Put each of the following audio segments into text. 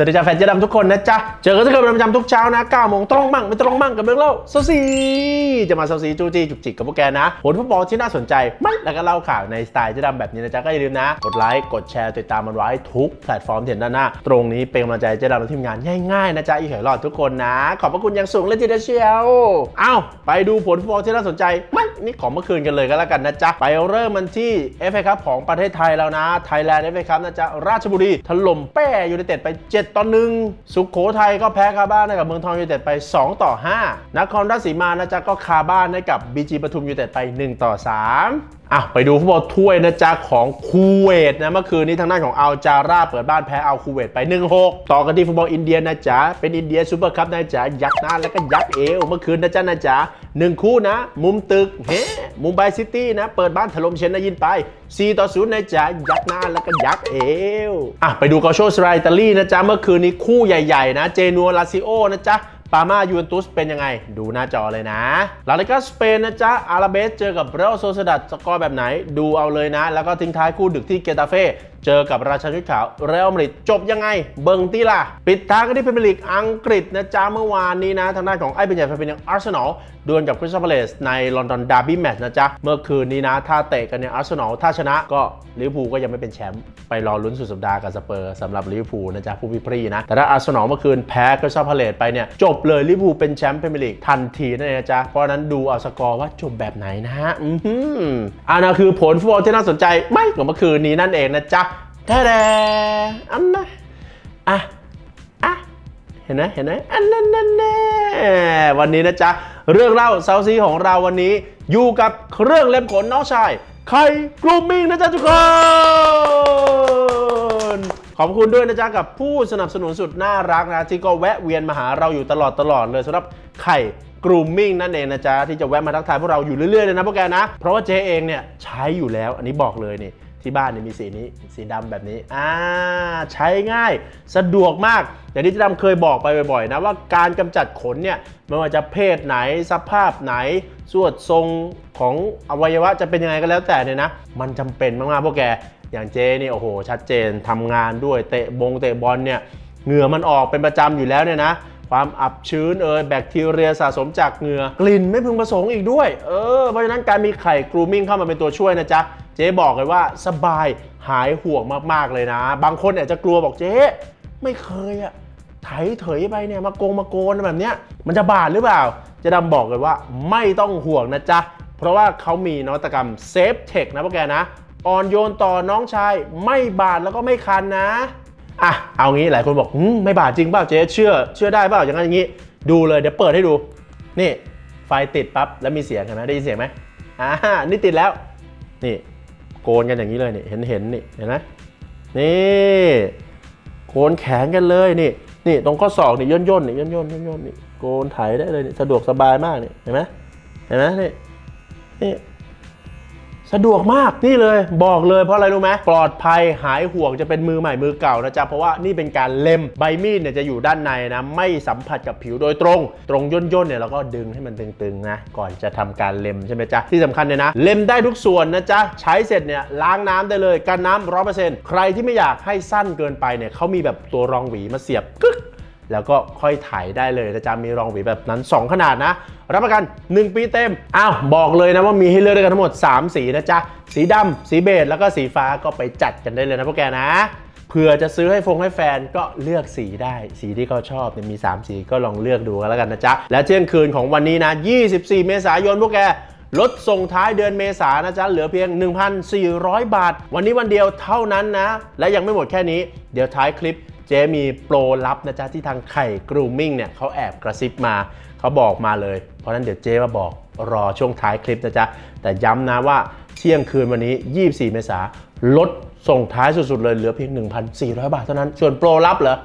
สวัสดีจ้าแฟนเจดำทุกคนนะจ๊ะ เจอกันทุกคนเป็นประจำทุกเช้านะ9โมงตรงมั่งไม่ตรงมั่งกับเรื่องเล่าโซซีจะมาโซซีจูจีจุกจิกกับพวกแกนะผลฟุตบอลที่น่าสนใจไม่แล้วก็เล่าข่าวในสไตล์เจดำแบบนี้นะจ๊ะก็อย่าลืมนะ กดไลค์กดแชร์ติดตามมันไว้ทุกแพลตฟอร์มที่เห็นด้านหน้า ตรงนี้เป็นกำลังใจเจดำและทีมงานง่ายๆนะจ๊ะอีกหยหลอดทุกคนนะ ขอบพระคุณอย่างสูงเลยทีเดียวเชียวเอ้าไปดูผลฟุตบอลที่น่าสนใจไม่นี่ของเมื่อคืนกันเลยก็แล้วกันนะจ๊ะไปเริ่มมันที่ FA ครับของประเทศไทยแล้วนะไทยแลนด์ FA ครับนะจ๊ะราชบุรีถล่มแป้ยูไนเต็ดไป7ต่อ 1 สุขโขทัยก็แพ้คาบ้านให้กับเมืองทองยูไนเต็ดไป 2 ต่อ 5 นครราชสีมานะจ๊ะก็คาบ้านให้กับ BG ปทุมยูไนเต็ดไป 1 ต่อ 3อะไปดูฟุตบอลถ้วยนะจ๊ะของคูเวตนะเมื่อคืนนี้ทางด้านของอัลจาราเปิดบ้านแพ้อัลคูเวตไป 1-6 ต่อกันที่ฟุตบอลอินเดียนะจ๊ะเป็นอินเดียซูเปอร์คัพนะจ๊ะยักษ์หน้าแล้วก็ยักษ์เอวเมื่อคืนนะจ๊ะนะจ๊ะ หนึ่งคู่นะ มุมตึกเฮ้มุมไบซิตี้นะ เปิดบ้านถล่มเชนนายินไป 4 ต่อ0นะจ๊ะ ยักษ์หน้าแล้วก็ยักษ์เอวอะไปดูกาโชสไรอิตาลีนะจ๊ะ เมื่อคืนนี้คู่ใหญ่ๆนะ เจนัวลาซิโอนะจ๊ะปามายูเวนตุสเป็นยังไง ดูหน้าจอเลยนะลาลิกาสเปนนะจ๊ะ อาราเบสเจอกับเรอัลโซซดัดสกอร์แบบไหน ดูเอาเลยนะ แล้วก็ทิ้งท้ายคู่ดึกที่เกตาเฟ่ เจอกับราชาชุดขาวเรอัลมาดริดจบยังไง เบิงตีล่ะ ปิดท้ายกันที่พรีเมียร์ลีกอังกฤษนะจ๊ะเมื่อวานนี้นะ ทางด้านของไอ้เป็นใหญ่แฟนเป็นอยังอาร์เซนอลดวลกับคริสตัลพาเลสในลอนดอนดาร์บี้แมตช์นะจ๊ะ เมื่อคืนนี้นะ ถ้าเตะกันเนี่ยอาร์เซนอลถ้าชนะก็ลิเวอร์พูลก็ยังไม่เป็นแชมป์ไปรอลุ้นสุดสัปดาห์กับสเปอร์สำหรับลิเวอร์พูลนะจ๊ะผู้พิพรีนะแต่ถ้าอาร์เซนอลเมื่อคืนแพ้คริสตัลพาเลสไปเนี่ยจบเลยลิเวอร์พูลเป็นแชมป์พรีเมียร์ลีกทันทีนั่นเองนะจ๊ะเพราะนั้นดูเอาสกอร์ว่าจบแบบไหนนะฮะอือหืออันนั้นคือผลฟุตบอลที่น่าสนใจไม่กว่าเมื่อคืนนี้นั่นเองนะจ๊ะ แท้ๆอันนะอะอะเห็นไหมเห็นไหมอันนั้นนั่นแน่วันนี้นะจ๊ะ เรื่องเล่าเซาซีของเราวันนี้ อยู่กับเครื่องเล็บขนน้องชายไข่กลุ่มมิงนะจ๊ะทุกคนขอบคุณด้วยนะจ๊ะกับผู้สนับสนุนสุดน่ารักนะที่ก็แวะเวียนมาหาเราอยู่ตลอดตลอดเลยสำหรับไข่กรูมมิ่งนั่นเองนะจ๊ะที่จะแวะมาทักทายพวกเราอยู่เรื่อยๆเลยนะพวกแกนะ เพราะว่าเจ๊เองเนี่ยใช้อยู่แล้วอันนี้บอกเลยนี่ ที่บ้านเนี่ยมีสีนี้สีดำแบบนี้อ่าใช้ง่ายสะดวกมาก อย่างที่เจ๊ดำเคยบอกไปบ่อยๆนะว่าการกำจัดขนเนี่ยไม่ว่าจะเพศไหนสภาพไหนสวดทรงของอวัยวะจะเป็นยังไงก็แล้วแต่เนี่ยนะ มันจำเป็นมากๆพวกแกอย่างเจนี่โอ้โห ชัดเจนทำงานด้วยเตะบงเตะบอลเนี่ยเหงื่อมันออกเป็นประจำอยู่แล้วเนี่ยนะ ความอับชื้นเอยแบคทีเรียสะสมจากเหงื่อกลิ่นไม่พึงประสงค์อีกด้วย เออ เพราะฉะนั้นการมีไข่กรูมิ่งเข้ามาเป็นตัวช่วยนะจ๊ะ เจ๊บอกเลยว่าสบายหายห่วงมากๆเลยนะ บางคนเนี่ยจะกลัวบอกเจ๊ ไม่เคยอะไถเถยไปเนี่ยมาโกงมาโกนแบบเนี้ยมันจะบาดหรือเปล่าเจะดำบอกเลยว่าไม่ต้องห่วงนะจ๊ะ เพราะว่าเขามีนวัตกรรมเซฟเทคนะพวกแกนะอ่อนโยนต่อน้องชายไม่บาดแล้วก็ไม่คันนะ อะเอางี้หลายคนบอกไม่บาดจริงเปล่าเจ๊เชื่อเชื่อได้เปล่าอย่างนั้นอย่างนี้ ดูเลยเดี๋ยวเปิดให้ดู นี่ไฟติดปั๊บแล้วมีเสียงเห็นไหมได้ยินเสียงไหมอ่านี่ติดแล้วนี่โกนกันอย่างนี้เลยนี่เห็นเห็นนี่เห็นไหมนี่โกนแขนกันเลยนี่นี่ตรงข้อศอกนี่ย่นย่นนี่ย่นย่นย่นย่นนี่โกนไถได้เลยนี่สะดวกสบายมากนี่เห็นไหมเห็นไหมนี่นี่ สะดวกมากนี่เลยบอกเลยเพราะอะไรรู้ไหมปลอดภัยหายห่วงจะเป็นมือใหม่มือเก่านะจ๊ะเพราะว่านี่เป็นการเล็มใบมีดเนี่ยจะอยู่ด้านในนะไม่สัมผัสกับผิวโดยตรง ตรงย่นย่นๆเนี่ยเราก็ดึงให้มันตึงๆนะก่อนจะทำการเล็มใช่ไหมจ๊ะที่สำคัญเนี่ยนะเล็มได้ทุกส่วนนะจ๊ะใช้เสร็จเนี่ยล้างน้ำได้เลยกันน้ำร้อยเปอร์เซ็นต์ใครที่ไม่อยากให้สั้นเกินไปเนี่ยเขามีแบบตัวรองหวีมาเสียบกึ๊ก แล้วก็ค่อยถ่ายได้เลยนะจ๊ะมีรองหวีแบบนั้น 2 ขนาดนะ รับประกัน 1 ปีเต็ม อ้าว บอกเลยนะว่ามีให้เลือกด้วยกันทั้งหมด 3 สีนะจ๊ะ สีดำสีเบจแล้วก็สีฟ้าก็ไปจัดกันได้เลยนะพวกแกนะเผื่อจะซื้อให้ฟงให้แฟนก็เลือกสีได้ สีที่เขาชอบเนี่ยมี 3 สีก็ลองเลือกดูกันแล้วกันนะจ๊ะ และเที่ยงคืนของวันนี้นะ 24 เมษายนพวกแกลดส่งท้ายเดือนเมษานนะจ๊ะ เหลือเพียง 1,400 บาท วันนี้วันเดียวเท่านั้นนะ และยังไม่หมดแค่นี้ เดี๋ยวท้ายคลิป เจมีโปรลับนะจ๊ะที่ทางไข่กรูมิ่งเนี่ยเขาแอบกระซิบมาเขาบอกมาเลย เพราะนั้นเดี๋ยวเจ๊มาบอกรอช่วงท้ายคลิปนะจ๊ะ แต่ย้ำนะว่าเที่ยงคืนวันนี้ 24 เมษาลดส่งท้ายสุดๆเลยเหลือเพียง 1,400 บาทเท่านั้น ส่วนโปรลับเหรอ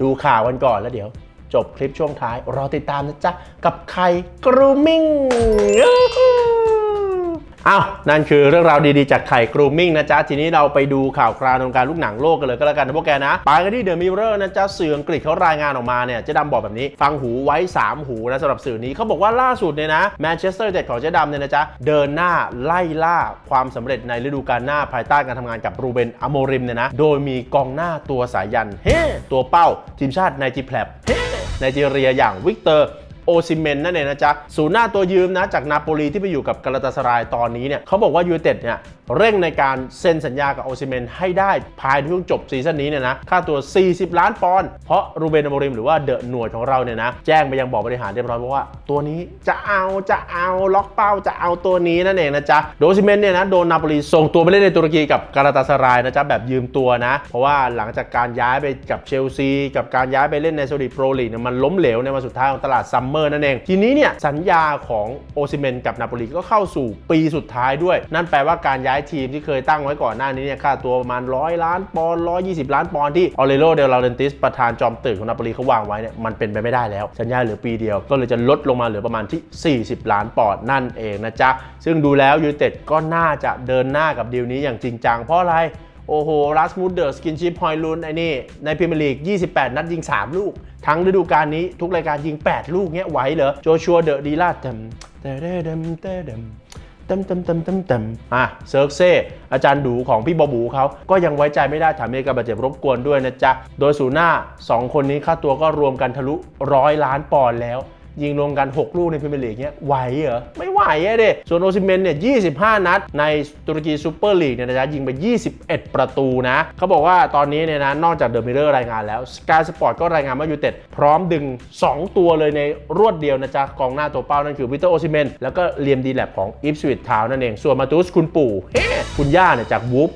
ดูข่าวกันก่อนแล้วเดี๋ยว จบคลิปช่วงท้าย รอติดตามนะจ๊ะ กับไข่กรูมมิ่ง อ้าวนั่นคือเรื่องราวดีๆจากไข่กรูมมิ่งนะจ๊ะ ทีนี้เราไปดูข่าวคราวในวงการลูกหนังโลกกันเลยก็แล้วกันนะพวกแกนะไปกันที่เดอะมิเรอร์นะจ๊ะสื่ออังกฤษเขารายงานออกมาเนี่ยเจ๊ดำบอกแบบนี้ ฟังหูไว้ 3 หูนะสำหรับสื่อนี้เขาบอกว่าล่าสุดเนี่ยนะแมนเชสเตอร์เจ็ของเจ๊ดำเนี่ยนะจ๊ะ เดินหน้าไล่ล่าความสำเร็จในฤดูกาลหน้าภายใต้การทำงานกับรูเบนอโมริมเนี่ยนะโดยมีกองหน้าตัวสายยันเฮ้ตัวเป้าทีมชาติไนจีแพลบเฮ้ไนจีเรียอย่างวิกเตอร์ โอซิเมนนั่นเองนะจ๊ะศูนย์หน้าตัวยืมนะจากนาโปลีที่ไปอยู่กับกาลาตาสรายตอนนี้เนี่ยเขาบอกว่ายูเต็ดเนี่ย เร่งในการเซ็นสัญญากับโอซิเมนให้ได้ภายในช่วงจบซีซั่นนี้เนี่ยนะค่าตัว 40 ล้านปอนด์เพราะรูเบนอโมริมหรือว่าเดอะหน่วยของเราเนี่ยนะแจ้งไปยังบอกบริหารเรียบร้อยเพราะว่า ตัวนี้จะเอาจะเอาล็อกเป้าจะเอาตัวนี้นั่นเองนะจ๊ะโดยโอซิเมนเนี่ยนะโดนนาโปลีส่งตัวไปเล่นในตุรกีกับกาลาตาสรายนะจ๊ะแบบยืมตัวนะ เพราะว่าหลังจากการย้ายไปกับเชลซีกับการย้ายไปเล่นในซาอุดิโปรลีกเนี่ยมันล้มเหลวในวันสุดท้ายของตลาดซัมเมอร์นั่นเองทีนี้เนี่ยสัญญาของโอซิเมนกับนาโปลีก็เข้าสู่ปีสุดท้ายด้วย นั่นแปลว่าการย้ายทีมที่เคยตั้งไว้ก่อนหน้านี้เนี่ยค่าตัวประมาณ 100 ล้านปอนด์120 ล้านปอนด์ที่ออเรโลเดลลาเรนติสประธานจอมตื่นของนาโปลีเขาวางไว้เนี่ยมันเป็นไปไม่ได้แล้ว สัญญาเหลือปีเดียว ก็เลยจะลดลงมาเหลือประมาณที่ 40 ล้านปอนด์นั่นเองนะจ๊ะ ซึ่งดูแล้วยูไนเต็ดก็น่าจะเดินหน้ากับดีลนี้อย่างจริงจังเพราะอะไรโอ้โหรัสมุดเดอร์สกินชิพพอยลุนไอ้นี่ ในพรีเมียร์ลีก 28 นัดยิง 3 ลูก ทั้งฤดูกาลนี้ทุกรายการยิง 8 ลูกเงี้ยไหวเหรอโจชัวเดอะดีลาเต็มเตเดเดมเตเดม เต็มเต็มเต็มเต็มเต็มอะเซิร์กเซ่อาจารย์ดูของพี่บอบูเขาก็ยังไว้ใจไม่ได้ถามมีการบาดเจ็บรบกวนด้วยนะจ๊ะ โดยสูหน้า 2 คนนี้ค่าตัวก็รวมกันทะลุร้อยล้านปอนด์แล้ว ยิงรวมกัน 6 ลูกในพรีเมียร์ลีกเนี้ยไหวเหรอ ไม่ไหวอะเด้ส่วนโอซิเมนเนี่ย 25 นัด ในตุรกีซูเปอร์ลีกเนี่ยนะจ๊ะยิงไป 21 ประตูนะเขาบอกว่าตอนนี้เนี่ยนะนอกจากเดอะมิเรอร์รายงานแล้วสกายสปอร์ตก็รายงานว่ายูเต็ดพร้อมดึง 2 ตัวเลยในรวดเดียวนะจ๊ะกองหน้าตัวเป้านั่นคือวิเตอร์โอซิเมนแล้วก็เลียมดีแลบของอิฟสวิตทาวนั่นเองส่วนมาตุสคุณปู่เฮ้คุณย่าเนี่ยจากวูฟ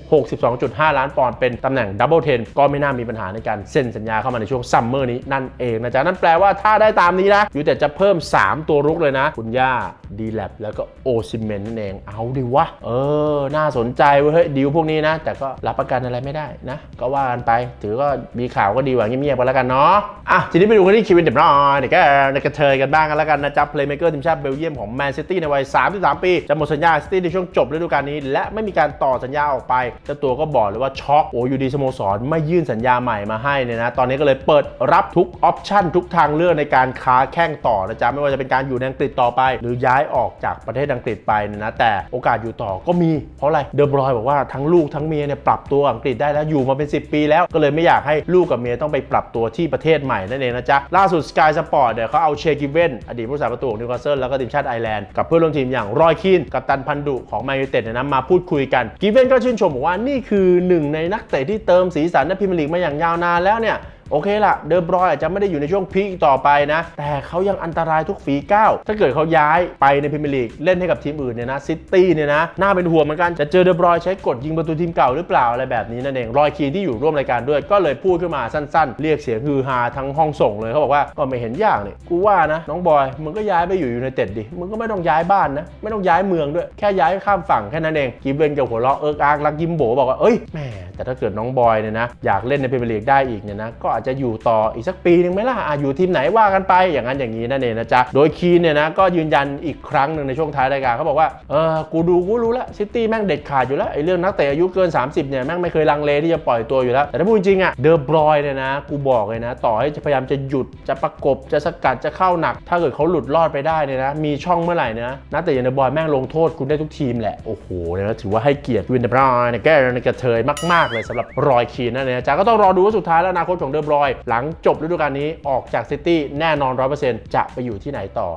62.5 ล้านปอนด์เป็นตำแหน่งดับเบิลเทนก็ไม่น่ามีปัญหาในการเซ็นสัญญาเข้ามาในช่วงซัมเมอร์นี้นั่นเองนะจ๊ะนั่นแปลว่าถ้าได้ตามนี้นะยูเต็ดจะเพิ่ม 3 ตัวรุกเลยนะ คุณย่าดีแลบแล้วก็โอซิเมนนั่นเองเอาดิวะ เออ น่าสนใจเว้ยเฮ้ยดีลพวกนี้นะ แต่ก็รับประกันอะไรไม่ได้นะ ก็ว่ากันไป ถือก็มีข่าวก็ดีกว่าเงียบๆไปแล้วกันเนาะอะทีนี้ไปดูกันที่คิวินเดบรอยเดี๋ยวก็ในกระเทยกันบ้างกันแล้วกันนะจ๊ะเพลย์เมเกอร์ทีมชาติเบลเยียมของแมนซิตี้ในวัย 33 ปี จะหมดสัญญาซิตี้ในช่วงจบฤดูกาลนี้ และไม่มีการต่อสัญญาออกไปเจ้าตัวก็บอกเลยว่าช็อกโอ้อยู่ดีสโมสรไม่ยื่นสัญญาใหม่มาให้เนี่ยนะตอนนี้ก็เลยเปิดรับทุกออปชั่นทุกทางเลือกในการค้าแข่งต่อนะจ๊ะไม่ว่าจะเป็นการอยู่ในอังกฤษต่อไป หรือย้ายออกจากประเทศอังกฤษไปเนี่ยนะแต่โอกาสอยู่ต่อก็มีเพราะอะไรเดอบรอยบอกว่าทั้งลูกทั้งเมียเนี่ยปรับตัวอังกฤษได้แล้วอยู่มาเป็น 10 ปีแล้วก็เลยไม่อยากให้ลูกกับเมียต้องไปปรับตัวที่ประเทศใหม่นั่นเองนะจ๊ะล่าสุด Sky Sport เนี่ยเขาเอาเชกิเวนอดีตผู้รักษาประตูของนิวคาสเซิลแล้วก็ทีมชาติไอร์แลนด์กับเพื่อนร่วมทีมอย่างรอยคีนกับตันพันดุของแมนยูเต็ดเนี่ยนะมาพูดคุยกันกิเวนก็ชื่นชมบอกว่านี่คือหนึ่งในนักเตะที่เติมสีสันในพรีเมียร์ลีกมาอย่างยาวนานแล้วเนี่ย โอเคละเดอบรอยอาจจะไม่ได้อยู่ในช่วงพีคต่อไปนะ แต่เขายังอันตรายทุกฝีก้าวถ้าเกิดเขาย้ายไปในพรีเมียร์ลีกเล่นให้กับทีมอื่นเนี่ยนะซิตี้เนี่ยนะน่าเป็นห่วงเหมือนกันจะเจอเดอบรอยใช้กฎยิงประตูทีมเก่าหรือเปล่าอะไรแบบนี้นั่นเองรอยคีนที่อยู่ร่วมรายการด้วยก็เลยพูดขึ้นมาสั้นๆ เรียกเสียงฮือฮาทั้งห้องส่งเลยเขาบอกว่าก็ไม่เห็นยากนี่กูว่านะน้องบอยมึงก็ย้ายไปอยู่ยูไนเต็ดดิมึงก็ไม่ต้องย้ายบ้านนะไม่ต้องย้ายเมืองด้วยแค่ย้ายข้ามฝั่งแค่นั้นเองกิฟเวนกับหัวเราะเอิกอาร์กรักยิ้มโบบอกว่าเอ้ยแหมแต่ถ้าเกิดน้องบอยเนี่ยนะอยากเล่นในพรีเมียร์ลีกได้อีกเนี่ยนะก็อาจจะอยู่ต่ออีกสักปีหนึ่งไหมล่ะอะอยู่ทีมไหนว่ากันไปอย่างนั้นอย่างนี้นั่นเองนะจ๊ะโดยคีนเนี่ยนะก็ยืนยันอีกครั้งหนึ่งในช่วงท้ายรายการเขาบอกว่าเออกูดูกูรู้แล้วซิตี้แม่งเด็ดขาดอยู่แล้วไอ้เรื่องนักเตะอายุเกิน 30เนี่ยแม่งไม่เคยลังเลที่จะปล่อยตัวอยู่แล้ว แต่ถ้าพูดจริงอะเดอบรอยเนี่ยนะ กูบอกเลยนะ ต่อให้จะพยายามจะหยุดจะประกบจะสกัดจะเข้าหนัก ถ้าเกิดเขาหลุดรอดไปได้เนี่ยนะมีช่องเมื่อไหร่เนะนักเตะอย่างเดอบรอยแม่งลงโทษคุณได้ทุกทีมแหละโอ้โหเนี่ยนะถือว่าให้เกียรติวินเดอบรอยเนี่ยแกในกระเทยมากๆเลยสำหรับรอยคีนนั่นเองจ๊ะก็ต้องรอดูว่าสุดท้ายแล้วอนาคตของเดอบรอย หลังจบฤดูกาลนี้ออกจากซิตี้แน่นอน 100%จะไปอยู่ที่ไหนต่อ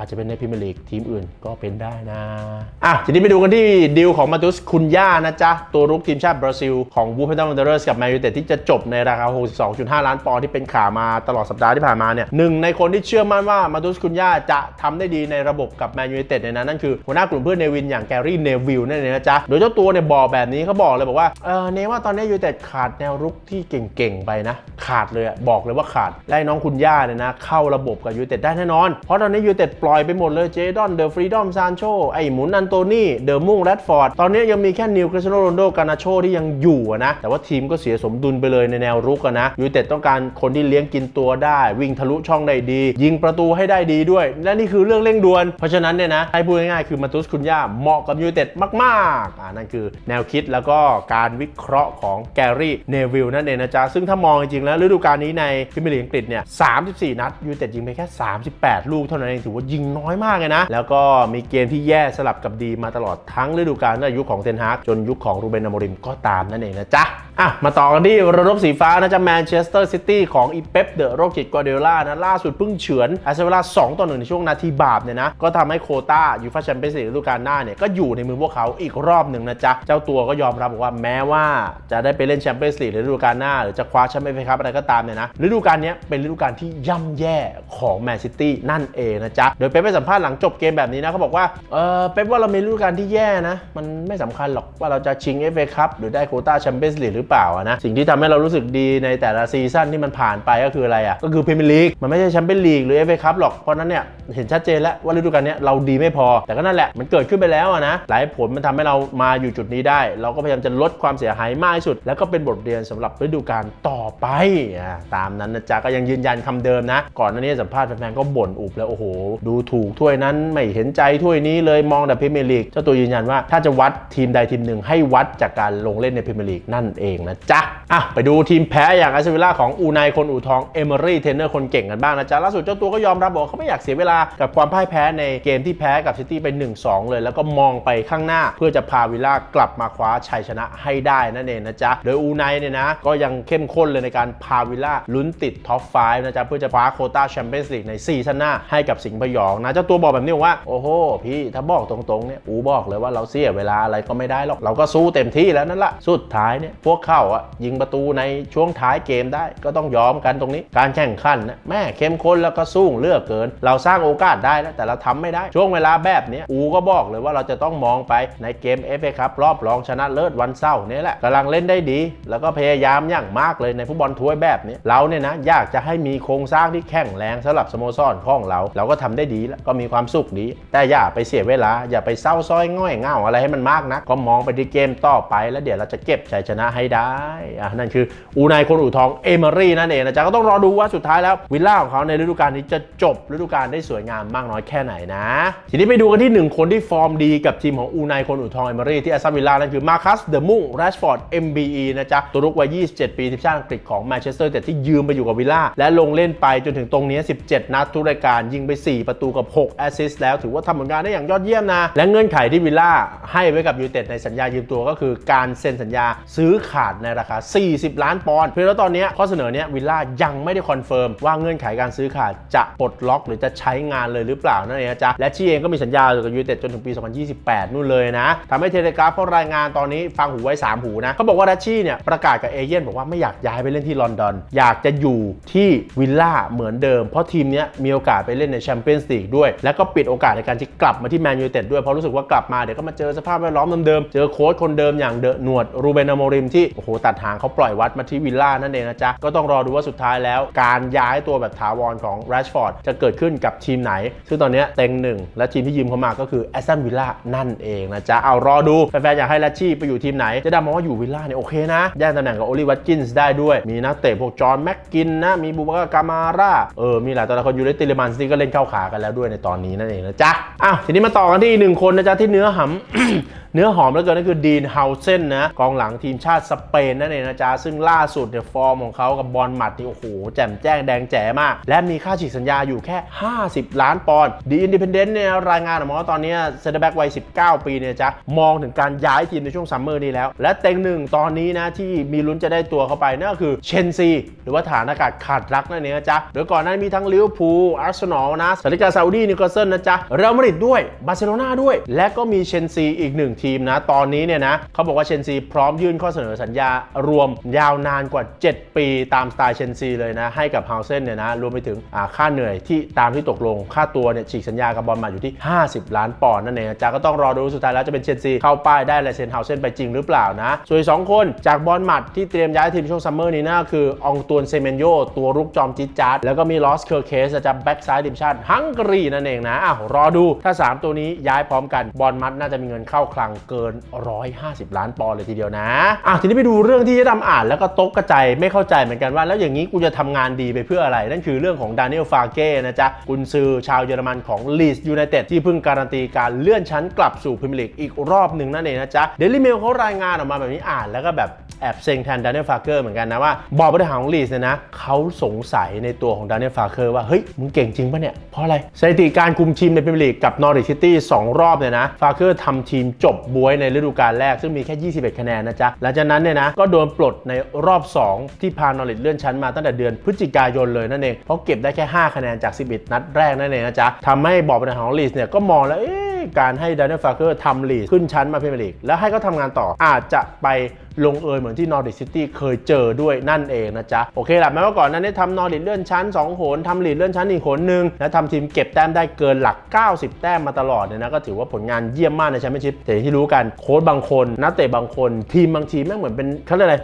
อาจจะเป็นในพรีเมียร์ลีกทีมอื่นก็เป็นได้นะอะทีนี้ไปดูกันที่ดีลของมาตุสคุนย่านะจ๊ะ ตัวรุกทีมชาติบราซิล ของวูฟเฟนตันวันเดอร์สกับแมนยูเต็ดที่จะจบในราคา 62.5 ล้านปอนด์ที่เป็นข่าวมาตลอดสัปดาห์ที่ผ่านมาเนี่ยหนึ่งในคนที่เชื่อมั่นว่ามาตุสคุนย่าจะทำได้ดีในระบบกับแมนยูเต็ดเนี่ยนะนั่นคือหัวหน้ากลุ่มเพื่อนเนวินอย่างแกรี่เนวิลนั่นเองนะจ๊ะโดยเจ้าตัวเนี่ยบอกแบบนี้เขาบอกเลยบอกว่าเออเนว่าตอนนี้ยูเต็ดขาดแนวรุกที่เก่งๆไปนะ ขาดเลยอะบอกเลยว่าขาดและไอ้น้องคุณย่าเนี่ยนะเข้าระบบกับยูเต็ดได้แน่นอนเพราะตอนนี้ยูเต็ดปลล่อยไปหมดเลยเจดอนเดอะฟรีดอมซานโชไอหมุนอันโตนี่เดอะมุ่งแรดฟอร์ดตอนนี้ยังมีแค่นิวคริสตียโนโรนโดกานาโชที่ยังอยู่นะแต่ว่าทีมก็เสียสมดุลไปเลยในแนวรุกนะยูเต็ดต้องการคนที่เลี้ยงกินตัวได้ วิ่งทะลุช่องได้ดี ยิงประตูให้ได้ดีด้วย และนี่คือเรื่องเร่งด่วน เพราะฉะนั้นเนี่ยนะให้พูดง่ายๆคือมาตุสคุนย่าเหมาะกับยูเต็ดมากๆอ่านั่นคือแนวคิดแล้วก็การวิเคราะห์ของแกรี่เนวิลนั่นเองนะจ๊ะซึ่งถ้ามองจริงๆแล้วฤดูกาลนี้ในพรีเมียร์ลีกอังกฤษเนี่ย34 นัดยูเต็ดยิงไปแค่ 38 ลูกเท่านั้นเองถือว่ายิงน้อยมากเลยนะ แล้วก็มีเกมที่แย่สลับกับดีมาตลอดทั้งฤดูกาลตั้งแต่ยุคของเทนฮากจนยุคของรูเบนอโมริมก็ตามนั่นเองนะจ๊ะอะมาต่อกันที่ระรบสีฟ้านะจ๊ะแมนเชสเตอร์ซิตี้ของอีเป๊ปเดอะโรคจิตกวาเดล่านะล่าสุดเพิ่งเฉือนอาร์เซนอล2ต่อ1ในช่วงนาทีบาปเนี่ยนะก็ทำให้โคต้ายูฟ่าแชมเปี้ยนส์ลีกฤดูกาลหน้าเนี่ยก็อยู่ในมือพวกเขาอีกรอบหนึ่งนะจ๊ะเจ้าตัวก็ยอมรับบอกว่าแม้ว่าจะได้ไปเล่นแชมเปี้ยนส์ลีกฤดูกาลหน้า หรือจะคว้าแชมเปี้ยนส์คัพอะไรก็ตามเนี่ยนะฤดูกาลนี้เป็นฤดูกาลที่ย่ำแย่ของแมนซิตี้นั่นเองนะจ๊ะโดยเป๊ปไปสัมภาษณ์หลังจบเกมแบบนี้นะเขาบอกว่าเออเป๊ปว่าเรามีฤดูกาลที่แย่นะ มันไม่สำคัญหรอกว่าเราจะชิง FA คัพหรือได้โคต้าแชมเปี้ยนส์ลีกหรือเปล่านะสิ่งที่ทำให้เรารู้สึกดีในแต่ละซีซั่นที่มันผ่านไปก็คืออะไรอะก็คือพรีเมียร์ลีกมันไม่ใช่แชมเปี้ยนลีกหรือ FA คัพหรอกเพราะนั้นเนี่ยเห็นชัดเจนแล้วว่าฤดูกาลนี้เราดีไม่พอ แต่ก็นั่นแหละมันเกิดขึ้นไปแล้วนะหลายผลมันทำให้เรามาอยู่จุดนี้ได้ เราก็พยายามจะลดความเสียหายมากที่สุด แล้วก็เป็นบทเรียนสำหรับฤดูกาลต่อไปอ่าตามนั้นนะจ๊ะก็ยังยืนยันคำเดิมนะ ก่อนหน้านี้สัมภาษณ์แฟนๆก็บ่นอุบแล้วโอ้โหดููถูกถ้วยนั้นไม่เห็นใจถ้วยนี้เลยมองแต่พรีเมียร์ลีกเจ้าตัวยืนยันว่าถ้าจะวัดทีมใดทีมหนึ่งให้วัดจากการลงเล่นในพรีเมียร์ลีกนั่นเองนะจ๊ะอะไปดูทีมแพ้อย่างอาร์เซนอลของอูไนคนอู่ทองเอเมอรี่เทนเนอร์คนเก่งกันบ้างนะจ๊ะล่าสุดเจ้าตัวก็ยอมรับบอกเขาไม่อยากเสียเวลากับความพ่ายแพ้ในเกมที่แพ้กับซิตี้ไป 1-2 เลย แล้วก็มองไปข้างหน้า เพื่อจะพาวิลล่ากลับมาคว้าชัยชนะให้ได้นั่นเองนะจ๊ะโดยอูไนเนี่ยนะก็ยังเข้มข้นเลยในการพาวิลล่าลุ้นติดท็อป 5 นะจ๊ะเพื่อจะคว้าโคต้าแชมเปี้ยนส์ลีกในซีซั่นหน้าให้กับสิงห์พยองนะเจ้าตัวบอกแบบนี้ว่าโอ้โหพี่ถ้าบอกตรงๆเนี่ยอูบอกเลยว่าเราเสียเวลาอะไรก็ไม่ได้หรอกเราก็สู้เต็มที่แล้วนั่นละสุดท้ายเนี่ยพวกเขาอะยิงประตูในช่วงท้ายเกมได้ก็ต้องยอมกันตรงนี้ การแข่งขันนะแม่เข้มข้นแล้วก็สู้เลือกเกิน เราสร้างโอกาสได้แล้วแต่เราทำไม่ได้ช่วงเวลาแบบเนี้ยอูก็บอกเลยว่าเราจะต้องมองไปในเกมเอฟเอครับรอบรองชนะเลิศวันเสาร์นี่แหละกำลังเล่นได้ดี แล้วก็พยายามอย่างมากเลยในฟุตบอลถ้วยแบบนี้เราเนี่ยนะอยากจะให้มีโครงสร้างที่แข็งแรงสำหรับสโมสรของเรา เราก็ทำได้ดีแล้วก็มีความสุขดี แต่อย่าไปเสียเวลา อย่าไปเศร้าซ้อยง่อยเหงาอะไรให้มันมากนะก็มองไปที่เกมต่อไป แล้วเดี๋ยวเราจะเก็บชัยชนะให้ได้อะนั่นคืออูไนคนอู่ทองเอเมอรี่นั่นเองนะจ๊ะก็ต้องรอดูว่าสุดท้ายแล้ววิลล่าของเขาในฤดูกาลนี้จะจบฤดูกาลได้สวยงามมากน้อยแค่ไหนนะ ทีนี้ไปดูกันที่หนึ่งคนที่ฟอร์มดีกับทีมของอูไนคนอู่ทองเอเมอรี่ที่แอสตันวิลล่านั่นคือมาคัสเดอะมุงแรชฟอร์ด MBE นะจ๊ะตัวรุกวัย 27 ปีทีมชาติอังกฤษของแมนเชสเตอร์แต่ที่ยืมไปอยู่กับวิลล่าและลงเล่นไปจนถึงตรงนี้ 17 นัดทุกรายการยิงไป 4 ประตูกับ 6 แอสซิสต์แล้วถือว่าทำผลงานได้อย่างยอดเยี่ยมนะ และเงื่อนไขที่วิลล่าให้ไว้กับยูเต็ดในสัญญายืมตัวก็คือการเซ็นสัญญาซื้อขาดในราคา 40 ล้านปอนด์เพียงแล้วตอนนี้ข้อเสนอเนี้ยวิลล่ายังไม่ได้คอนเฟิร์มว่าเงื่อนไขการซื้อขาดจะปลดล็อกหรือจะใช้งานเลยหรือเปล่านั่นเองนะจ๊ะและชีเองก็มีสัญญาอยู่กับยูเต็ดจนถึงปี 2028 นู่นเลยนะทำให้เทเลกราฟเขารายงานตอนนี้ฟังหูไว้ 3 หูนะเขาบอกว่าดัชชี่เนี่ยประกาศกับเอเย่นบอกว่าไม่อยากย้ายไปเล่นที่ลอนดอน อยากจะอยู่ที่วิลล่าเหมือนเดิม เพราะทีมเนี้ยมีโอกาสไปเล่นในแชมเปี้ยนส์ลีกด้วย แล้วก็ปิดโอกาสในการที่กลับมาที่แมนยูเต็ดด้วยเพราะรู้สึกว่ากลับมาเดี๋ยวก็มาเจอสภาพแวดล้อมเดิมๆเจอโค้ชคนเดิมอย่างเดอะหนวดรูเบนอโมริมที่โอ้โหตัดหางเขาปล่อยวัดมาที่วิลล่านั่นเองนะจ๊ะก็ต้องรอดูว่าสุดท้ายแล้ว การย้ายตัวแบบถาวรของแรชฟอร์ดจะเกิดขึ้นกับทีมไหน ซึ่งตอนนี้เต็งหนึ่งและทีมที่ยืมเขามาก็คือแอสตันวิลล่านั่นเองนะจ๊ะเอารอดูแฟนๆอยากให้แรชชี่ไปอยู่ทีมไหนจะดามองว่าอยู่วิลล่าเนี่ยโอเคนะแย่งตำแหน่งกับโอลิวัตกินส์ได้ด้วยมีนักเตะพวกจอห์นแม็กกินนะมีบูบากากามาร่าเออมีหลายตัวละครยูเลติเลมันซี่ก็เล่นเข้าขากันแล้วด้วยในตอนนี้นั่นเองนะจ๊ะอ้าวทีนี้มาต่อกันที่อีกหนึ่งคนนะจ๊ะที่เนื้อหำเนื้อหอมเหลือเกินนั่นคือดีนเฮาเซนนะกองหลังทีมชาติสเปนนั่นเองนะจ๊ะซึ่งล่าสุดเนี่ยฟอร์มของเขากับบอลหมัดนี่โอ้โหแจ่มแจ้งแดงแจ๋มาก และมีค่าฉีกสัญญาอยู่แค่ 50 ล้านปอนด์ดีอินดิเพนเดนต์เนี่ยรายงานออกมาว่าตอนนี้เซนเตอร์แบ็กวัย 19 ปีเนี่ยจ๊ะมองถึงการย้ายทีมในช่วงซัมเมอร์นี้แล้ว และเต็งหนึ่งตอนนี้นะที่มีลุ้นจะได้ตัวเข้าไปนั่นก็คือเชนซีหรือว่าฐานอากาศขาดรักนั่นเองนะจ๊ะโดยก่อนหน้านี้มีทั้งลิเวอร์พูลอาร์เซนอลนะสาริกาซาอุดีนิวคาสเซิลนะจ๊ะเรอัลมาดริดด้วยบาร์เซโลนาด้วย และก็มีเชนซีอีกหนึ่งทีมนะ ตอนนี้เนี่ยนะเขาบอกว่าเชนซีพร้อมยื่นข้อเสนอสัญญารวมยาวนานกว่า 7 ปีตามสไตล์เชนซีเลยนะ ให้กับเฮาเซนเนี่ยนะ รวมไปถึงค่าเหนื่อยที่ตามที่ตกลง ค่าตัวเนี่ยฉีกสัญญากับบอลมาอยู่ที่ 50 ล้านปอนด์นั่นเองจ๊ะก็ต้องรอดูสุดท้ายแล้วจะเป็นเชนซีเข้าป้ายได้ลายเซ็นเฮาเซนไปจริงหรือเปล่านะ ส่วนอีกสองคนจากบอลหมัดที่เตรียมย้ายทีมช่วงซัมเมอร์นี้นะคือองตวนเซเมนโยตัวรุกจอมจิจาร์ดแล้วก็มีลอสเคอร์เคสจะแบ็กซ้ายทีมชาติฮังการีนั่นเองนะอ้าวรอดูถ้า 3 ตัวนี้ย้ายพร้อมกันบอลมัดน่าจะมีเงินเข้าคลังเกิน 150 ล้านปอนด์เลยทีเดียวนะอะทีนี้ไปดูเรื่องที่จะดำอ่านแล้วก็ตกกระจายไม่เข้าใจเหมือนกันว่า แล้วอย่างนี้กูจะทำงานดีไปเพื่ออะไร นั่นคือเรื่องของดานิเอลฟาเก้นะจ๊ะกุนซือชาวเยอรมันของลีสยูไนเต็ดที่เพิ่งการันตีการเลื่อนชั้นกลับสู่พรีเมียร์ลีกอีกรอบหนึ่งนั่นเองนะจ๊ะเดลิเมลเขารายงานออกมาแบบนี้อ่านแล้วก็แบบแอบเซ็งแทนดานิเอลฟาเกอร์เหมือนกันนะว่าบอร์ดบริหารของลีสเนี่ยนะเขาสงสัยในตัวของดานิเอลฟาเกอร์ว่าเฮ้ยมึงเก่งจริงปะเนี่ยเพราะอะไรสถิติการคุมทีมในพรีเมียร์ลีกกับนอริซิตี้2รอบเนี่ยนะฟาเกอร์ทำทีมจบบวยในฤดูกาลแรกซึ่งมีแค่ 21 คะแนนนะจ๊ะ หลังจากนั้นเนี่ยนะ ก็โดนปลดในรอบ 2 ที่พานอริเลื่อนชั้นมาตั้งแต่เดือนพฤศจิกายนเลยนั่นเอง เพราะเก็บได้แค่ 5 คะแนนจาก 11 นัดแรกนั่นเองนะจ๊ะทำให้บอร์ดบริหารของลีสเนี่ยก็มองแล้วการให้ดานิเอลฟาเกอร์ทำลีสขึ้นชั้นมาพรีเมียร์ลีกแล้วให้เขาทำงานต่ออาจจะไป ลงเอยเหมือนที่นอร์ดิซิตี้เคยเจอด้วยนั่นเองนะจ๊ะ โอเคแหละแม้ว่าก่อนนั้นได้ทำนอร์ดิเลื่อนชั้น 2 โหนทำลีดเลื่อนชั้นอีกโหนหนึ่งและทำทีมเก็บแต้มได้เกินหลัก 90 แต้มมาตลอดเนี่ยนะก็ถือว่าผลงานเยี่ยมมากในแชมเปี้ยนชิพแต่ที่รู้กันโค้ชบางคนนักเตะบางคน ทีมบางทีแม่งเหมือนเป็นเขาเรียกอะไร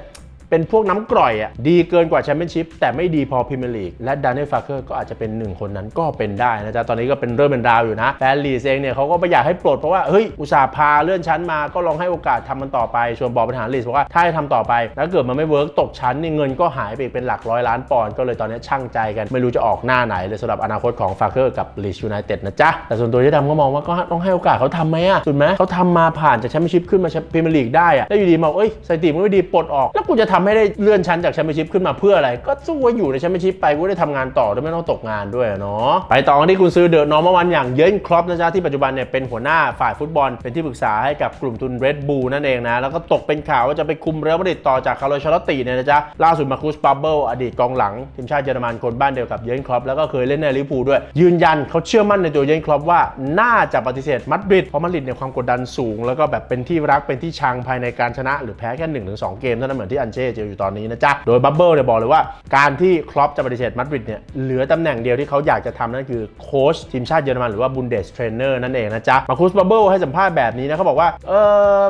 เป็นพวกน้ำกร่อยอะดีเกินกว่าแชมเปี้ยนชิพแต่ไม่ดีพอพรีเมียร์ลีกและดาน i อลฟาเกอร์ก็อาจจะเป็นหนึ่งคนนั้นก็เป็นได้นะจ๊ะตอนนี้ก็เป็นเริ่มเป็นราวอยู่นะแฟนลีสเองเนี่ยเขาก็ไม่อยากให้ปลดเพราะว่าเฮ้ยอุตส่าห์พาเลื่อนชั้นมาก็ลองให้โอกาสทำมันต่อไปชวนบอลบริหาลีสบอกว่าถ้าให้ทำต่อไปแล้วเกิดมันไม่เวิร์กตกชั้นนี่เงินก็หายไปอีกเป็นหลักร้อยล้านปอนด์ก็เลยตอนนี้ช่างใจกัน ไม่รู้จะออกหน้าไหนเลยสำหรับอนาคตของฟาเกอร์กับลีสยูไนเต็ดนะจ๊ะแต่ส่วนตัวที่ดำก็มองว่าก็ต้องให้โอกาสเขาทำไหมอะถูกไหมเขาทำมาผ่านจากแชมเปี้ยนชิพขึ้นมาพรีเมียร์ลีกได้อะแล้วอยู่ดีมาเอ้ยสถิติมันไม่ดีปลดออกแล้วกูจะททำให้ได้เลื่อนชั้นจากแชมเปี้ยนชิพขึ้นมาเพื่ออะไร ก็สู้ว่าอยู่ในแชมเปี้ยนชิพไปกูได้ทำงานต่อโดยไม่ต้องตกงานด้วยเนาะไปต่อกันที่คุณซื้อเดอะนอร์มวันอย่างเยินครอปนะจ๊ะที่ปัจจุบันเนี่ยเป็นหัวหน้าฝ่ายฟุตบอล เป็นที่ปรึกษาให้กับกลุ่มทุนเรดบูลนั่นเองนะแล้วก็ตกเป็นข่าวว่าจะไปคุมเรอัลมาดริดต่อจากคาร์โลชาลอตติเนี่ยนะจ๊ะล่าสุดมาคุสบับเบิลอดีตกองหลังทีมชาติเยอรมันคนบ้านเดียวกับเยินครอปแล้วก็เคยเล่นในลิเวอร์พูลด้วย ยืนยันเขาเชื่อมั่นในตัวเยินครอปว่าน่าจะปฏิเสธมาดริดเพราะมาดริดเนี่ยความกดดันสูง แล้วก็แบบเป็นที่รักเป็นที่ชังภายในการชนะ หรือแพ้แค่1นถึงสเกมเท่านั้นเหมือนที่อันเช่เจออยู่ตอนนี้นะจ๊ะ โดยบับเบิลเนี่ยบอกเลยว่า การที่ครอปจะปฏิเสธมาดริดเนี่ยเหลือตำแหน่งเดียวที่เขาอยากจะทำนั่นคือโค้ชทีมชาติเยอรมันหรือว่าบุนเดสเทรนเนอร์นั่นเองนะจ๊ะมาคุสบับเบิลให้สัมภาษณ์แบบนี้นะเขาบอกว่าเออ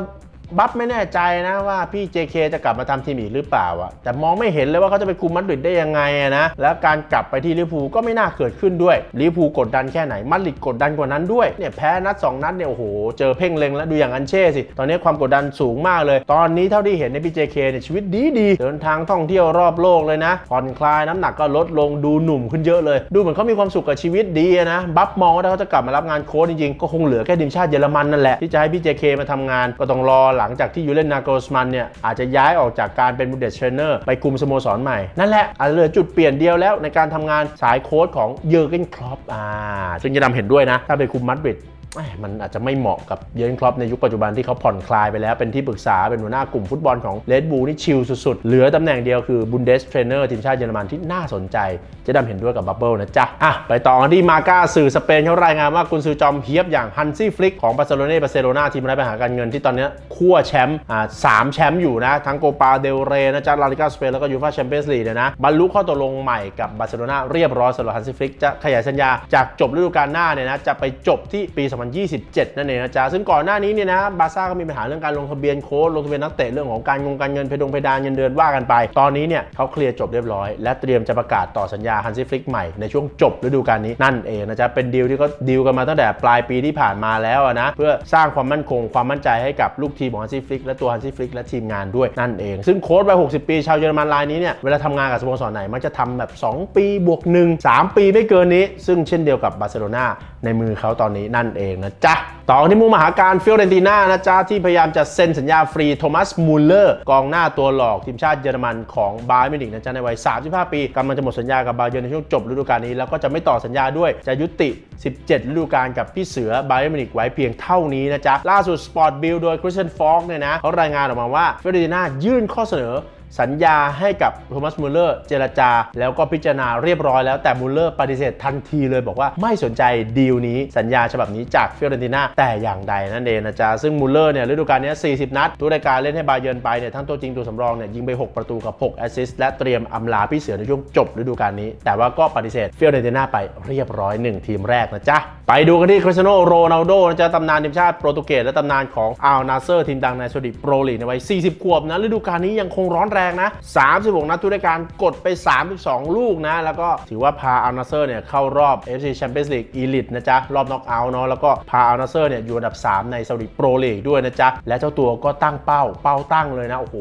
บัฟไม่แน่ใจนะว่าพี่ JK จะกลับมาทำทีมอีกหรือเปล่าอะแต่มองไม่เห็นเลยว่าเขาจะไปคุมมัดริดได้ยังไงอะนะ แล้วการกลับไปที่ลิเวอร์พูลก็ไม่น่าเกิดขึ้นด้วยลิเวอร์พูลกดดันแค่ไหนมัดริดกดดันกว่านั้นด้วยเนี่ยแพ้นัด 2 นัดเนี่ยโอ้โหเจอเพ่งเล็งแล้วดูอย่างอันเช่สิ ตอนนี้ความกดดันสูงมากเลย ตอนนี้เท่าที่เห็นในพี่ JK เนี่ยชีวิตดีดีๆเดินทางท่องเที่ยวรอบโลกเลยนะผ่อนคลายน้ำหนักก็ลดลงดูหนุ่มขึ้นเยอะเลย ดูเหมือนเขามีความสุขกับชีวิตดีนะบัฟมองว่าถ้าเขาจะกลับมารับงานโค้ชจริงๆก็คงเหลือแค่ทีมชาติเยอรมันนั่นแหละที่จะให้พี่ JK มาทำงานก็ต้องรอหลังจากที่ยูเลนนาโกสมันเนี่ยอาจจะย้ายออกจากการเป็นบูเดสเทรนเนอร์ไปคุมสโมสรใหม่ นั่นแหละอาจจะเหลือจุดเปลี่ยนเดียวแล้วในการทำงานสายโค้ชของเยอร์เกนคลอปอ่าซึ่งจะดำเห็นด้วยนะ ถ้าไปคุมมาดริดมันอาจจะไม่เหมาะกับเยอร์เกนคลอปในยุคปัจจุบันที่เขาผ่อนคลายไปแล้วเป็นที่ปรึกษาเป็นหัวหน้ากลุ่มฟุตบอลของเลดบูนี่ชิลสุดๆ เหลือตำแหน่งเดียวคือบุนเดสเทรนเนอร์ทีมชาติเยอรมันที่น่าสนใจ จะดำเห็นด้วยกับบับเบิลนะจ๊ะ อะ ไปต่อกันที่มาก้าสื่อสเปนเขารายงานว่ากุนซือจอมเฮียบอย่างฮันซี่ฟลิกของบาร์เซโลนาบาร์เซโลนาทีมไร้ปัญหาการเงินที่ตอนนี้คั่วแชมป์อ่าสามแชมป์อยู่นะ ทั้งโกปาเดลเรนะจ๊ะลาลิกาสเปนแล้วก็ยูฟาแชมเปี้ยนส์ลีกเนี่ยนะบรรลุข้อตกลงใหม่กับบาร์เซโลนาเรียบร้อยสำหรับฮันซี่ฟลิกจะขยายสัญญาจากจบฤดูกาลหน้าเนี่ยนะจะไปจบที่ปี 2027 นั่นเองนะจ๊ะซึ่งก่อนหน้านี้เนี่ยนะบาร์ซ่าก็มีปัญหาเรื่องการลงทะเบียนโค้ชลงทะเบียนนักเตะเรื่องของการงงการเงินเพดงเพดานเงินเดือนว่ากันไป ตอนนี้เนี่ยเขาเคลียร์จบเรียบร้อย และเตรียมจะประกาศต่อสัญญาฮันซี่ฟลิกใหม่ในช่วงจบฤดูกาลนี้นั่นเองนะจ๊ะเป็นดีลที่เขาดีลกันมาตั้งแต่ปลายปีที่ผ่านมาแล้วนะเพื่อสร้างความมั่นคงความมั่นใจให้กับลูกทีมของฮันซี่ฟลิกและตัวฮันซี่ฟลิกและทีมงานด้วยนั่นเอง ซึ่งโค้ชวัย60 ปี ชาวเยอรมันรายนี้เนี่ยเวลาทำงานกับสโมสรไหนมักจะทำแบบ 2 ปีบวก 1 3 ปีไม่เกินนี้ ซึ่งเช่นเดียวกับบาร์เซโลนาในมือเขาตอนนี้นั่นเองนะจ๊ะต่อที่มุมมหาการฟิโอเรนติน่านะจ๊ะที่พยายามจะเซ็นสัญญาฟรีโทมัสมูลเลอร์กองหน้าตัวหลอกทีมชาติเยอรมันของบา y ์มินิกนะจ๊ะในวัย 35 ปีกำลังจะหมดสัญญากับบาเยิร์นในช่วงจบฤดูกาลนี้ แล้วก็จะไม่ต่อสัญญาด้วยจะยุติ 17 ฤดูกาลกับพี่เสือบา y ์มิวนิกไว้เพียงเท่านี้นะจ๊ะล่าสุดสปอร์ตบิลโดยคริสเตนฟอกเนี่ยนะเขารายงานออกมาว่าเฟรเรนติน่ายื่นข้อเสนอ สัญญาให้กับโทมัสมูลเลอร์เจรจา แล้วก็พิจารณาเรียบร้อยแล้วแต่มูลเลอร์ปฏิเสธทันทีเลยบอกว่าไม่สนใจดีลนี้สัญญาฉบับนี้จากฟิออเรนติน่าแต่อย่างใดนั่นเองนะจ๊ะ ซึ่งมูลเลอร์เนี่ยฤดูกาลนี้ 40 นัดทุกรายการเล่นให้บาเยิร์นไปเนี่ยทั้งตัวจริงตัวสำรองเนี่ยยิงไป 6 ประตูกับ 6 แอสซิสต์และเตรียมอำลาพี่เสือในช่วงจบฤดูกาลนี้ แต่ว่าก็ปฏิเสธฟิออเรนติน่าไปเรียบร้อยหนึ่งทีมแรกนะจ๊ะ ไปดูกันที่คริสเตียโนโรนัลโดนะจ๊ะตำนานทีมชาติโปรตุเกสและตำนานของอัลนาเซอร์ทีมดังในซาอุดิโปรลีกในวัย 40 ขวบนะฤดูกาลนี้ยังคงร้อนแรงนะ 36 นัดทุกรายการกดไป 32 ลูกนะ แล้วก็ถือว่าพาอัลนาเซอร์เนี่ยเข้ารอบ FC Champions League Elite นะจ๊ะ รอบน็อกเอาท์เนาะแล้วก็พาอัลนาเซอร์เนี่ยอยู่อันดับ 3 ในซาอุดิโปรลีกด้วยนะจ๊ะ และเจ้าตัวก็ตั้งเป้าเป้าตั้งเลยนะ โอ้โห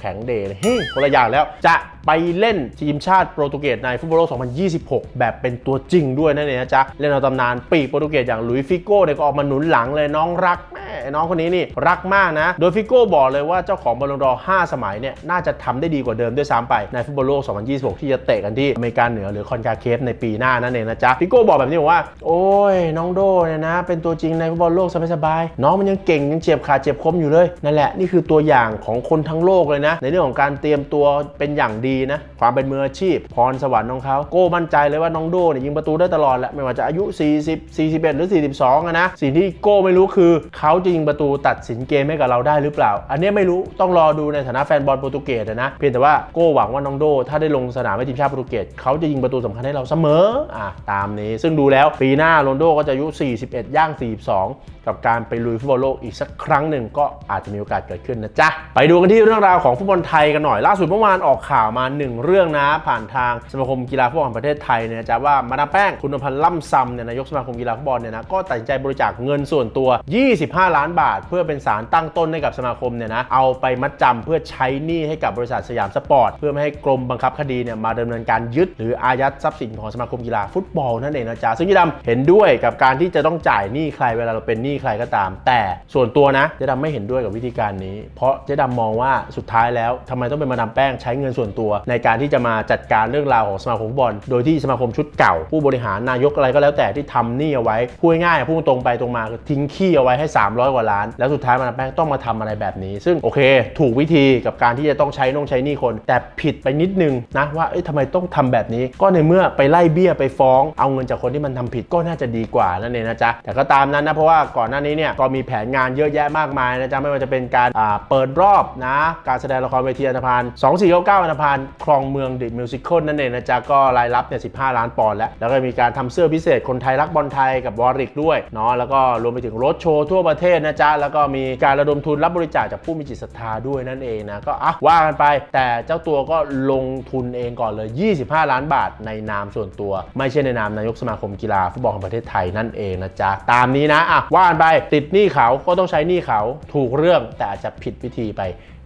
แข็งเดเลยเฮ้ยคนละอย่างแล้วจะไปเล่นทีมชาติโปรตุเกสในฟุตบอลโลก 2026 แบบเป็นตัวจริงด้วยนั่นเองนะจ๊ะเล่นเอาตำนานปีกโปรตุเกสอย่างลุยฟิโก้เนี่ยก็ออกมาหนุนหลังเลยน้องรักแม น้องคนนี้นี่รักมากนะ โดยฟิโก้บอกเลยว่าเจ้าของบอลลงดอร์5สมัยเนี่ยน่าจะทำได้ดีกว่าเดิมด้วยซ้ำไปในฟุตบอลโลก 2026 ที่จะเตะกันที่อเมริกาเหนือหรือคอนคาเคฟในปีหน้านั่นเองนะจ๊ะฟิโก้บอกแบบนี้บอกว่า โอ้ยน้องโดเนี่ยนะ เป็นตัวจริงในฟุตบอลโลกสบายๆน้องมันยังเก่งยังเจ็บขาเจ็บคมอยู่เลยนั่นแหละนี่คือตัวอย่างของคนทั้งโลกเลยนะ ในเรื่องของการเตรียมตัวเป็นอย่างดีนะ ความเป็นมืออาชีพ พรสวรรค์ของเขาโก้มั่นใจเลยว่าน้องโดเนี่ยยิงประตูได้ตลอดแหละไม่ว่าจะอายุ 40 41 หรือ 42อะนะสิ่งที่โก้ไม่รู้คือเขาจะยิงงประตูตัดสินเกมให้กับเราได้หรือเปล่า อันนี้ไม่รู้ต้องรอดูในฐานะแฟนบอลโปรตุเกสนะเพียงแต่ว่าโก้หวังว่าน้องโด ถ้าได้ลงสนามให้ทีมชาติโปรตุเกสเขาจะยิงประตูสำคัญให้เราเสมออะตามนี้ ซึ่งดูแล้วปีหน้าโรนโดก็จะอายุ 41 ย่าง 42 กับการไปลุยฟุตบอลโลกอีกสักครั้งหนึ่งก็อาจจะมีโอกาสเกิดขึ้นนะจ๊ะไปดูกันที่เรื่องราวของฟุตบอลไทยกันหน่อยล่าสุดเมื่อวานออกข่าวมาหนึ่งเรื่องนะ ผ่านทางสมาคมกีฬาฟุตบอลแห่งประเทศไทยเนี่ยจะว่ามาดามแป้งคุณพันธ์ล่ำซำเนี่ยนายกสมาคมกีฬาฟุตบอลเนี่ยนะก็ตัดสินใจบริจาคเงินส่วนตัว 25 ล้านบาท เพื่อเป็นสารตั้งต้นให้กับสมาคมเนี่ยนะเอาไปมัดจำเพื่อใช้หนี้ให้กับบริษัทสยามสปอร์ต เพื่อไม่ให้กรมบังคับคดีเนี่ยมาดำเนินการยึด หรืออายัดทรัพย์สินของสมาคมกีฬาฟุตบอลนั่นเองนะจ๊ะซึ่งยี่ดำเห็นด้วยกับการที่จะต้องจ่ายหนี้ใครเวลาเราเป็นหนี้ใครก็ตาม แต่ส่วนตัวนะเจ๊ดำไม่เห็นด้วยกับวิธีการนี้ เพราะเจ๊ดำมองว่าสุดท้ายแล้วทำไมต้องเป็นมาดามแป้งใช้เงินส่วนตัว ในการที่จะมาจัดการเรื่องราวของสมาคมฟุตบอล โดยที่สมาคมชุดเก่า ผู้บริหารนายกอะไรก็แล้วแต่ที่ทำหนี้เอาไว้พูดง่ายๆพูดตรงไปตรงมาคือทิ้งขี้เอาไว้ให้ 300กว่าล้านแล้วสุดท้ายมาดามแป้งต้องมาทำอะไรแบบนี้ ซึ่งโอเค ถูกวิธีกับการที่จะต้องใช้นงใช้นี้คน แต่ผิดไปนิดนึงนะว่าเอ้ยทำไมต้องทำแบบนี้ ก็ในเมื่อไปไล่เบี้ยไปฟ้อง เอาเงินจากคนที่มันทำผิดก็น่าจะดีกว่านั่นเองนะจ๊ะแต่ก็ตามนั้นนะเพราะว่าก่อนหน้านี้เนี่ยก็มีแผนงานเยอะแยะมากมายนะจ๊ะไม่ว่าจะเป็นการเปิดรอบนะการแสดงละครเวทีอันธพาล2499อันธพาลคลองเมืองดิมิวสิคลนั่นเองนะจ๊ะก็รายรับเนี่ย15 ล้านปอนด์แล้ว แล้วก็มีการทำเสื้อพิเศษคนไทยรักบอลไทยกับวอริกด้วยเนาะแล้วก็รวมไปถึงรถโชว์ทั่วประเทศนะจ๊ะแล้วก็มีการระดมทุนรับบริจาคจากผู้มีจิตศรัทธาด้วยนั่นเองนะก็อะว่ากันไป แต่เจ้าตัวก็ลงทุนเองก่อนเลย 25 ล้านบาทในนามส่วนตัว ไม่ใช่ในนามนายกสมาคมกีฬาฟุตบอลแห่งประเทศไทยนั่นเองนะจ๊ะตามนี้นะอะว่ากันไปติดหนี้เขาก็ต้องใช้หนี้เขาถูกเรื่องแต่อาจจะผิดวิธีไป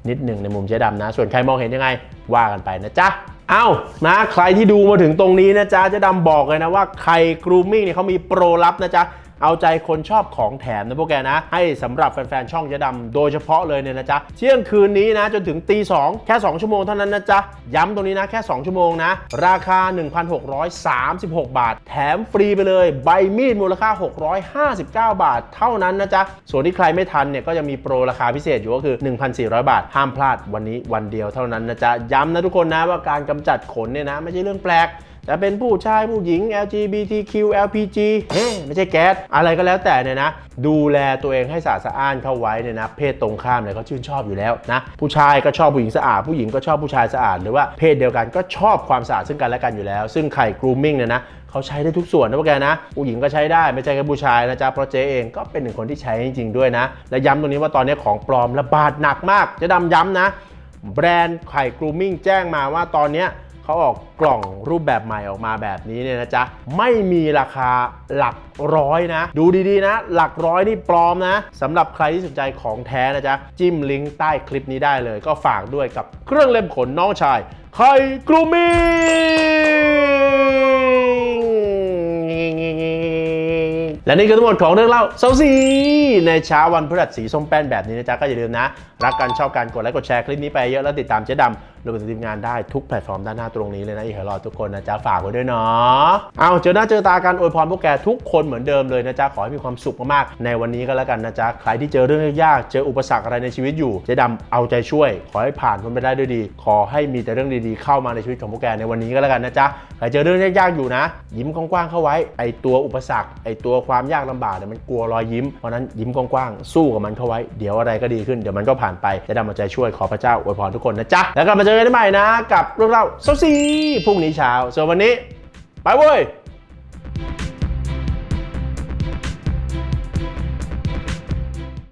นิดหนึ่งในมุมเจ๊ดำนะ ส่วนใครมองเห็นยังไง ว่ากันไปนะจ๊ะเอ้านะใครที่ดูมาถึงตรงนี้นะจ๊ะเจะดำบอกเลยนะว่าใครกรูมมิ่งเนี่ยเขามีโปรลับนะจ๊ะ เอาใจคนชอบของแถมนะพวกแกนะ ให้สำหรับแฟนๆ ช่องเจ๊ดำโดยเฉพาะเลยเนี่ยนะจ๊ะ เที่ยงคืนนี้นะ จนถึงตีสองแค่ 2 ชั่วโมงเท่านั้นนะจ๊ะ ย้ำตรงนี้นะแค่ 2 ชั่วโมงนะ ราคา 1,636 บาท แถมฟรีไปเลย ใบมีดมูลค่า 659 บาท เท่านั้นนะจ๊ะ ส่วนที่ใครไม่ทันเนี่ยก็จะมีโปรราคาพิเศษอยู่ก็คือ 1,400 บาท ห้ามพลาดวันนี้วันเดียวเท่านั้นนะจ๊ะ ย้ำนะทุกคนนะว่าการกำจัดขนเนี่ยนะไม่ใช่เรื่องแปลก จะเป็นผู้ชายผู้หญิง LGBTQ LPG เฮ้ไม่ใช่แก๊สอะไรก็แล้วแต่เนี่ยนะ ดูแลตัวเองให้สะอาดสะอ้านเข้าไว้เนี่ยนะเพศตรงข้ามเนี่ยเขาชื่นชอบอยู่แล้วนะผู้ชายก็ชอบผู้หญิงสะอาดผู้หญิงก็ชอบผู้ชายสะอาดหรือว่าเพศเดียวกันก็ชอบความสะอาดซึ่งกันและกันอยู่แล้ว ซึ่งไข่ grooming เนี่ยนะเขาใช้ได้ทุกส่วนนะพวกแกนะ ผู้หญิงก็ใช้ได้ไม่ใช่แค่ผู้ชายนะจ๊ะเพราะเจ๊เองก็เป็นหนึ่งคนที่ใช้จริงๆด้วยนะ และย้ำตรงนี้ว่าตอนนี้ของปลอมระบาดหนักมาก จะดำย้ำนะ แบรนด์ไข่ grooming แจ้งมาว่าตอนนี้ เขาออกกล่องรูปแบบใหม่ออกมาแบบนี้เนี่ยนะจ๊ะ ไม่มีราคาหลักร้อยนะ ดูดีๆนะ หลักร้อยนี่ปลอมนะสำหรับใครที่สนใจของแท้นะจ๊ะ จิ้มลิงก์ใต้คลิปนี้ได้เลย ก็ฝากด้วยกับเครื่องเล่มขนน้องชายไข่กรูมิและนี่คือทั้งหมดของเรื่องเล่าเซาซีในเช้าวันพฤหัสสีส้มแป้นแบบนี้นะจ๊ะก็อย่าลืมนะ รักกันชอบกันกดไลค์กดแชร์คลิปนี้ไปเยอะแล้วติดตามเจ๊ดำ รวมไปถึงทีมงานได้ทุกแพลตฟอร์มด้านหน้าตรงนี้เลยนะอีกหลอทุกคนนะจ๊ะฝากไว้ด้วยเนาะเอาเจอหน้าเจอตากันอวยพรพวกแกทุกคนเหมือนเดิมเลยนะจ๊ะขอให้มีความสุขมากๆในวันนี้ก็แล้วกันนะจ๊ะใครที่เจอเรื่องยากๆเจออุปสรรคอะไรในชีวิตอยู่เจ๊ดำเอาใจช่วย ขอให้ผ่านพ้นไปได้ด้วยดี ขอให้มีแต่เรื่องดีๆ เข้ามาในชีวิตของพวกแกในวันนี้ก็แล้วกันนะจ๊ะใครเจอเรื่องยากๆอยู่นะ ยิ้มกว้างๆเข้าไว้ไอตัวอุปสรรคไอตัวความยากลำบากเนี่ยมันกลัวรอยยิ้มเพราะนั้นยิ้มกว้างๆสู้กับมันเข้าไว้เดี๋ยวอะไรก็ดีขึ้นเดี๋ยวมันก็ผ่านไปเจะดำเอาใจช่วยขอพระเจ้าอวยพรทุกคนนะจ๊ะแล้วกลับมาเจอกันได้ใหม่นะ กับเรื่องเล่าเซาซีพรุ่งนี้เช้าส่วนวันนี้ ไปเว้ย